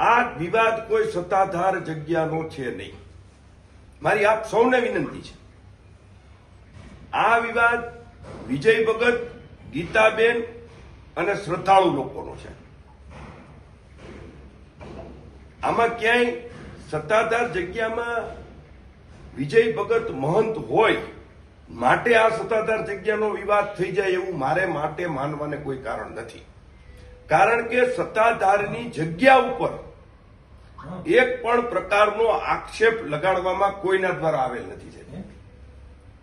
આ વિવાદ કોઈ સત્તાધાર જગ્યાનો છે નહીં. મારી આપ સૌને વિનંતી છે. આ વિવાદ વિજય ભગત, ગીતાબેન અને શ્રદ્ધાળુ લોકોનો છે. આમાં ક્યાંય સત્તાધાર જગ્યામાં વિજય ભગત મહંત હોય, માટે આ સત્તાધાર જગ્યાનો વિવાદ થઈ જાય એવું મારે માટે માનવાને કોઈ કારણ નથી. કારણ કે સત્તાધારની જગ્યા ઉપર એક પણ પ્રકારનો આક્ષેપ લગાડવામાં કોઈના દ્વારા આવેલ નથી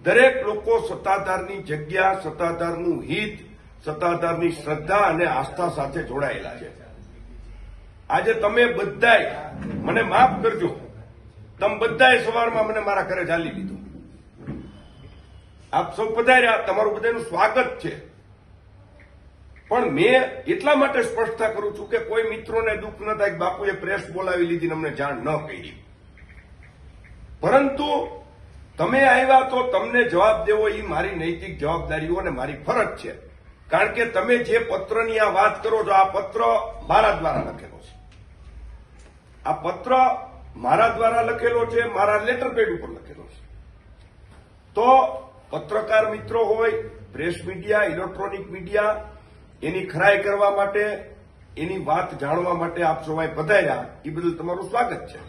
દરેક લોકો સત્તાધારની જગ્યા સત્તાધારનું હિત સત્તાધારની શ્રદ્ધા અને આસ્થા સાથે જોડાયેલા છે. આજે તમે બધાય મને માફ કરજો. તમે બધાએ સવારમાં મને મારા ઘરે ચાલી લીધું. આપ સૌ પધાર્યા તમારું બધાનું સ્વાગત છે. પણ મેં એટલા માટે સ્પષ્ટતા કરું છું કે કોઈ મિત્રોને દુઃખ ન થાય બાપુએ પ્રેસ બોલાવી લીધી અમને જાણ ન કરી. પરંતુ તમે આવ્યા તો તમને જવાબ દેવો એ મારી નૈતિક જવાબદારીઓ અને મારી ફરજ છે. કારણ કે તમે જે પત્રની આ વાત કરો છો, આ પત્ર મારા દ્વારા લખેલો છે. આ પત્ર મારા દ્વારા લખેલો છે, મારા લેટર પેડ ઉપર લખેલો છે. તો પત્રકાર મિત્રો હોય પ્રેસ મીડિયા ઇલેક્ટ્રોનિક મીડિયા એની ખરાઈ કરવા માટે, એની વાત જાણવા માટે આપ સૌએ પધાર્યા એ બદલ તમારું સ્વાગત છે.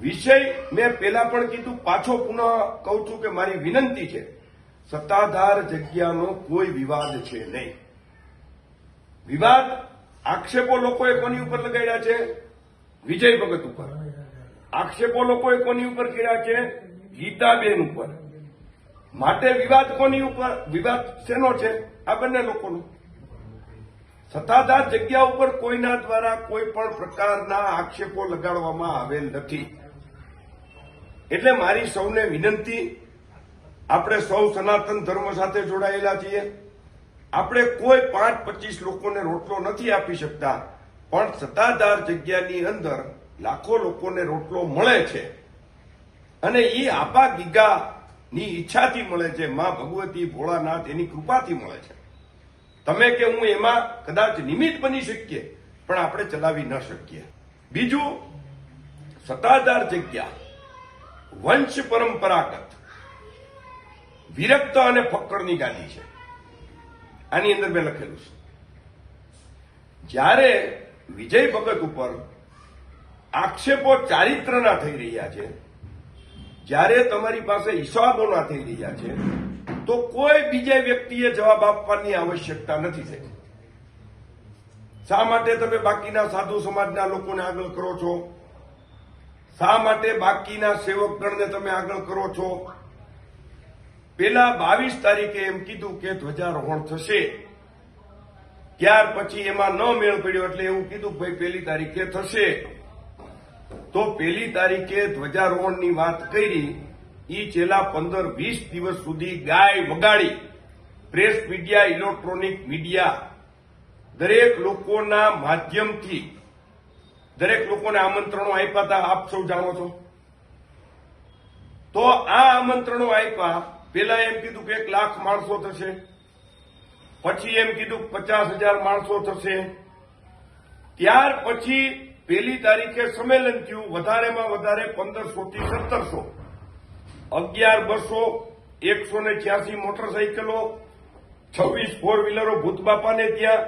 વિષય મેં પહેલા પણ કીધું, પાછો પુનઃ કહું છું કે મારી વિનંતી છે, સત્તાધાર જગ્યાનો કોઈ વિવાદ છે નહીં. વિવાદ આક્ષેપો લોકોએ કોની ઉપર લગાડ્યા છે? વિજય ભગત ઉપર. આક્ષેપો લોકોએ કોની ઉપર કર્યા છે? ગીતાબેન ઉપર. માટે વિવાદ કોની ઉપર? વિવાદ શેનો છે? આ બંને લોકોનો. સત્તાધાર જગ્યા ઉપર કોઈના દ્વારા કોઈ પણ પ્રકારના આક્ષેપો લગાડવામાં આવેલ નથી. એટલે મારી સૌને વિનંતી, આપણે સૌ સનાતન ધર્મ સાથે જોડાયેલા છીએ. આપણે કોઈ પાંચ પચીસ લોકોને રોટલો નથી આપી શકતા, પણ સત્તાધાર જગ્યાની અંદર લાખો લોકોને રોટલો મળે છે. અને એ આપા ગીગાની ઈચ્છાથી મળે છે, માં ભગવતી, ભોળાનાથ, એની કૃપાથી મળે છે. તમે કે હું એમાં કદાચ નિમિત્ત બની શકીએ, પણ આપણે ચલાવી ન શકીએ. બીજું, સત્તાધાર જગ્યા, વંશ પરંપરાગત, વિરક્ત અને ફક્કડની ગાદી છે. આની અંદર મેં લખેલું છે. જ્યારે વિજય ભગત ઉપર આક્ષેપો ચારિત્રના થઈ રહ્યા છે જ્યારે તમારી પાસે હિસાબોના થઈ રહ્યા છે, તો કોઈ બીજા વ્યક્તિએ જવાબ આપવાની આવશ્યકતા નથી થઈ શા માટે તમે બાકીના સાધુ સમાજના લોકોને આગળ કરો છો? શા માટે બાકીના સેવકગણને તમે આગળ કરો છો? પેલા બાવીસ તારીખે એમ કીધું કે ધ્વજારોહણ થશે. ત્યાર પછી એમાં ન મેળ પડ્યો એટલે એવું કીધું ભાઈ પેલી તારીખે થશે. તો પહેલી તારીખે ધ્વજારોહણની વાત કરી એ છેલ્લા પંદર વીસ દિવસ સુધી ગાય વગાડી પ્રેસ મીડિયા, ઇલેક્ટ્રોનિક મીડિયા, દરેક લોકોના માધ્યમથી, દરેક લોકોને આમંત્રણો આપ્યા હતા. આપ સૌ જાણો છો? તો આ આમંત્રણો આપ્યા પેલા એમ કીધું કે એક લાખ માણસો થશે, પછી એમ કીધું પચાસ હજાર માણસો થશે. ત્યાર પછી પેલી તારીખે સંમેલન થયું, વધારેમાં વધારે પંદરસો થી સત્તરસો. અગિયાર બસો, એકસો ને છ્યાસી મોટરસાઇકલો, છવ્વીસ ફોર વ્હીલરો ભૂતબાપાને ત્યાં,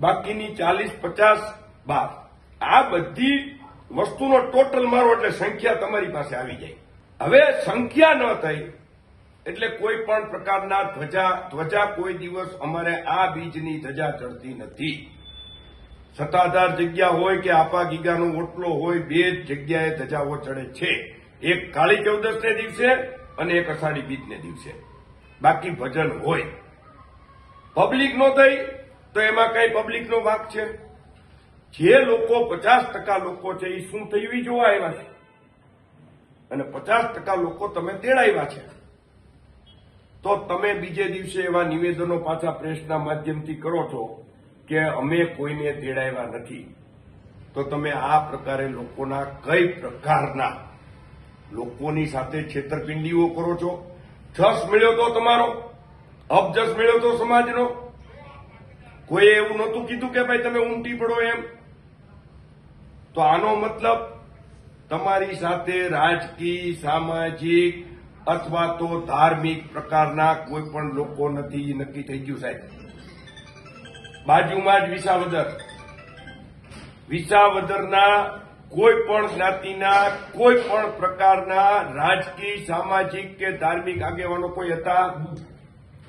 બાકીની ચાલીસ, પચાસ, બાર. આ બધી વસ્તુનો ટોટલ મારો એટલે સંખ્યા તમારી પાસે આવી જાય. હવે સંખ્યા ન થઈ, એટલે કોઈ પણ પ્રકારના ધ્વજા ધ્વજા કોઈ દિવસ અમારે આ બીજની ધજા ચડતી નથી. સત્તાધાર જગ્યા હોય કે આપા ગીગાનો ઓટલો હોય, બે જ જગ્યાએ ધજાઓ ચડે છે. એક કાળી ચૌદશને દિવસે અને એક અષાઢી બીજને દિવસે. બાકી ભજન હોય. પબ્લિક નો થઈ તો એમાં કઈ પબ્લિકનો વાંક છે? જે લોકો પચાસ ટકા લોકો છે એ શું થયું જોવા આવ્યા છે? અને પચાસ ટકા લોકો તમે તેડાવ્યા છે. તો તમે બીજે દિવસે એવા નિવેદનો પાછા પ્રેસના માધ્યમથી કરો છો કે અમે કોઈને તેડાવ્યા નથી. તો તમે આ પ્રકારે લોકોના કઈ પ્રકારના લોકોની સાથે છેતરપિંડીઓ કરો છો? જસ મળ્યો તો તમારો અબજસ મળ્યો તો સમાજનો. કોઈ એવું નહોતું કીધું કે ભાઈ તમે ઉમટી પડો એમ? તો આનો મતલબ તમારી સાથે રાજકીય, સામાજિક અથવા તો ધાર્મિક પ્રકારના કોઈ પણ લોકો નથી, નક્કી થઈ ગયું સાહેબ. બાજુમાં જ વિસાવદર. વિસાવદરના કોઈ પણ જ્ઞાતિના, કોઈ પણ પ્રકારના રાજકીય, સામાજિક કે ધાર્મિક આગેવાનો કોઈ હતા?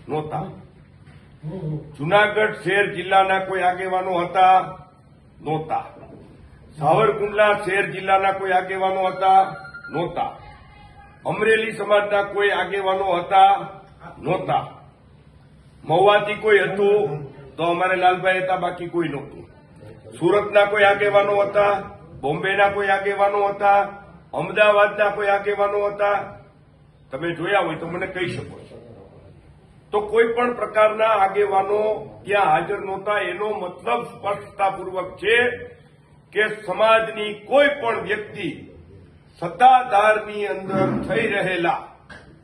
નહોતા. જુનાગઢ શહેર જિલ્લાના કોઈ આગેવાનો હતા? નહોતા. સાવરકુંડલા શહેર જિલ્લાના કોઈ આગેવાનો હતા? નહોતા. અમરેલી સમાજના કોઈ આગેવાનો હતા? નહોતા. મહુવાથી કોઈ હતું? તો અમારે લાલભાઈ હતા, બાકી કોઈ નહોતું. સુરતના કોઈ આગેવાનો હતા, બોમ્બેના કોઈ આગેવાનો હતા, અમદાવાદના કોઈ આગેવાનો હતા. તમે જોયા હોય તો મને કહી શકો છો. તો કોઈ પણ પ્રકારના આગેવાનો ત્યાં હાજર નહોતા. એનો મતલબ સ્પષ્ટતાપૂર્વક છે કે સમાજની કોઈ પણ વ્યક્તિ સત્તાધારની અંદર થઈ રહેલા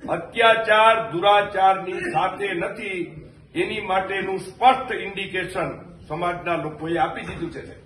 અત્યાચાર, દુરાચારની સાથે નથી એની માટેનું સ્પષ્ટ ઇન્ડિકેશન સમાજના લોકોએ આપી દીધું છે.